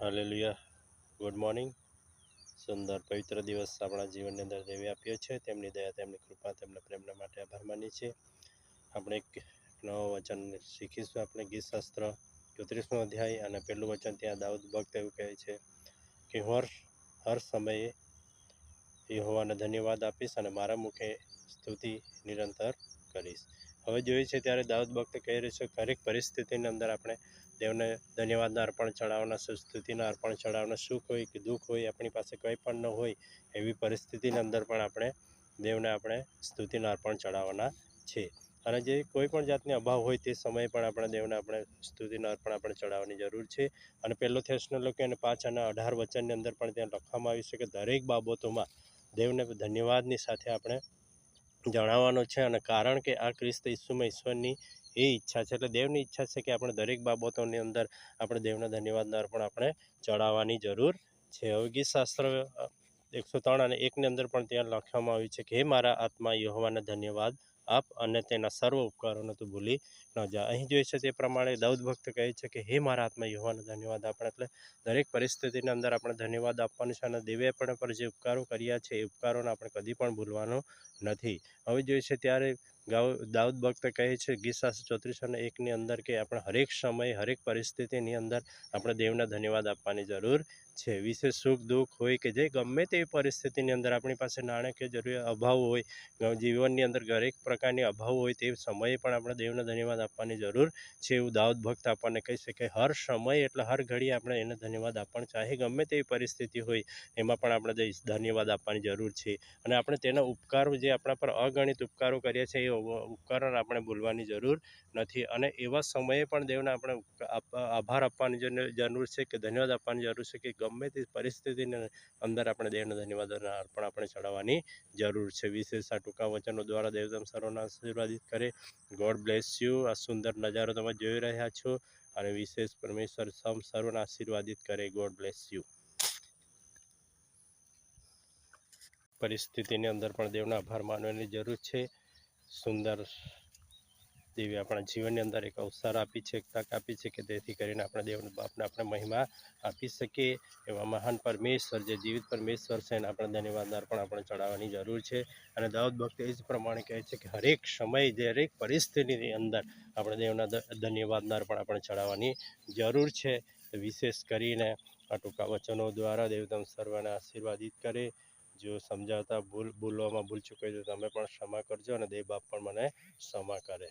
Hallelujah. Good morning સુંદર પવિત્ર દિવસ આપણા જીવનની અંદર દેવી આપ્યો છે. તેમની દયા, તેમની કૃપા, તેમના પ્રેમના માટે આભાર માનીએ છીએ. આપણે એક નવો વચન શીખીશું. આપણે ગીતશાસ્ત્ર ચોત્રીસમો અધ્યાય અને પહેલું વચન ત્યાં દાઉદ ભક્ત એવું કહે છે કે હું હર હર સમયે યહોવાને ધન્યવાદ આપીશ અને મારા મુખે સ્તુતિ નિરંતર કરીશ. હવે જોઈએ છે ત્યારે દાઉદ ભક્ત કહી રહ્યો છે દરેક પરિસ્થિતિની અંદર આપણે દેવને ધન્યવાદના અર્પણ ચડાવવાના સુસ્તુતિના સ્તુતિના અર્પણ ચડાવવાના સુખ હોય કે દુઃખ હોય, આપણી પાસે કંઈ પણ ન હોય, એવી પરિસ્થિતિની અંદર પણ આપણે દેવને આપણે સ્તુતિના અર્પણ ચડાવવાના છે. અને જે કોઈ પણ જાતની અભાવ હોય તે સમયે પણ આપણે દેવને આપણે સ્તુતિના અર્પણ આપણે ચડાવવાની જરૂર છે. અને પહેલો થેસનો લોકો અને પાંચ અને અઢાર વચનની અંદર પણ ત્યાં લખવામાં આવ્યું છે કે દરેક બાબતોમાં દેવને ધન્યવાદની સાથે આપણે જણાવવાનો છે અને કારણ કે આ ખ્રિસ્ત ઈસુમાં ઈશ્વરની એ ઈચ્છા છે, એટલે દેવની ઈચ્છા છે કે આપણે દરેક બાબતોની અંદર આપણે દેવના ધન્યવાદના અર્પણ આપણે ચડાવવાની જરૂર છે. હવે ગીતશાસ્ત્ર એકસો ત્રણ અને એકની અંદર પણ ત્યાં લખવામાં આવ્યું છે કે, હે મારા આત્મા, યહોવાને ધન્યવાદ આપ અને તેના સર્વ ઉપકારોને તું ભૂલી ન જા. અહીં જોઈએ છે તે પ્રમાણે દાઉદ ભક્ત કહે છે કે, હે મારા આત્મા યુવાનો ધન્યવાદ આપણે. એટલે દરેક પરિસ્થિતિની અંદર આપણે ધન્યવાદ આપવાનું છે અને દેવે પણ પર જે ઉપકારો કર્યા છે, એ ઉપકારોને આપણે કદી પણ ભૂલવાનું નથી. હવે જોઈએ છે ત્યારે દાઉદ ભક્ત કહે છે ગીતશાસ્ત્ર ચોત્રીસ અને એકની અંદર કે આપણે હરેક સમયે, હરેક પરિસ્થિતિની અંદર આપણે દેવને ધન્યવાદ આપવાની જરૂર છે. વિશેષ સુખ, દુઃખ હોય કે જે ગમે તેવી પરિસ્થિતિની અંદર આપણી પાસે નાણાકીય જરૂરિયાત, અભાવ હોય, જીવનની અંદર દરેક પ્રકારની અભાવ હોય તે સમયે પણ આપણે દેવને ધન્યવાદ આપવાની જરૂર છે એવું દાઉદ ભક્ત આપણને કહી શકે. હર સમય એટલે હર ઘડી આપણે એને ધન્યવાદ આપવાનું ચાહે, ગમે તેવી પરિસ્થિતિ હોય, એમાં પણ આપણે ધન્યવાદ આપવાની જરૂર છે. અને આપણે તેના ઉપકારો જે આપણા પર અગણિત ઉપકારો કર્યા છે, એ ઉપકારોને આપણે ભૂલવાની જરૂર નથી. અને એવા સમયે પણ દેવને આપણે આભાર આપવાની જરૂર છે કે ધન્યવાદ આપવાની જરૂર છે કે ગમે તે પરિસ્થિતિની અંદર આપણે દેવને ધન્યવાદ અર્પણ આપણે ચડાવવાની જરૂર છે. વિશેષ આ ટૂંકા વચનો દ્વારા દેવ તમ સર્વને આશીર્વાદિત કરે. ગોડ બ્લેસ યુ આ સુંદર નજારો તમે જોઈ રહ્યા છો અને વિશેષ પરમેશ્વર સમ સર્વને આશીર્વાદિત કરે. ગોડ બ્લેસ યુ પરિસ્થિતિની અંદર પણ દેવના આભાર માનવાની જરૂર છે. સુંદર દેવી આપણા જીવનની અંદર એક અવસર આપી છે, એક તક આપી છે કે તેથી કરીને આપણે દેવના બાપને આપણે મહિમા આપી શકીએ એવા મહાન પરમેશ્વર જે જીવિત પરમેશ્વર છે એને આપણે ધન્યવાદનાર પણ આપણે ચડાવવાની જરૂર છે. અને દાઉદ ભક્ત એ જ પ્રમાણે કહે છે કે હરેક સમય દરેક પરિસ્થિતિની અંદર આપણે દેવના ધન્યવાદનાર પણ આપણે ચડાવવાની જરૂર છે. વિશેષ કરીને આ ટૂંકા વચનો દ્વારા દેવતમ સર્વને આશીર્વાદિત કરે. જો સમજાવતા ભૂલ, ભૂલવામાં ભૂલ ચૂકાઈ તો તમે પણ ક્ષમા કરજો અને દેવ બાપ પણ મને ક્ષમા કરે.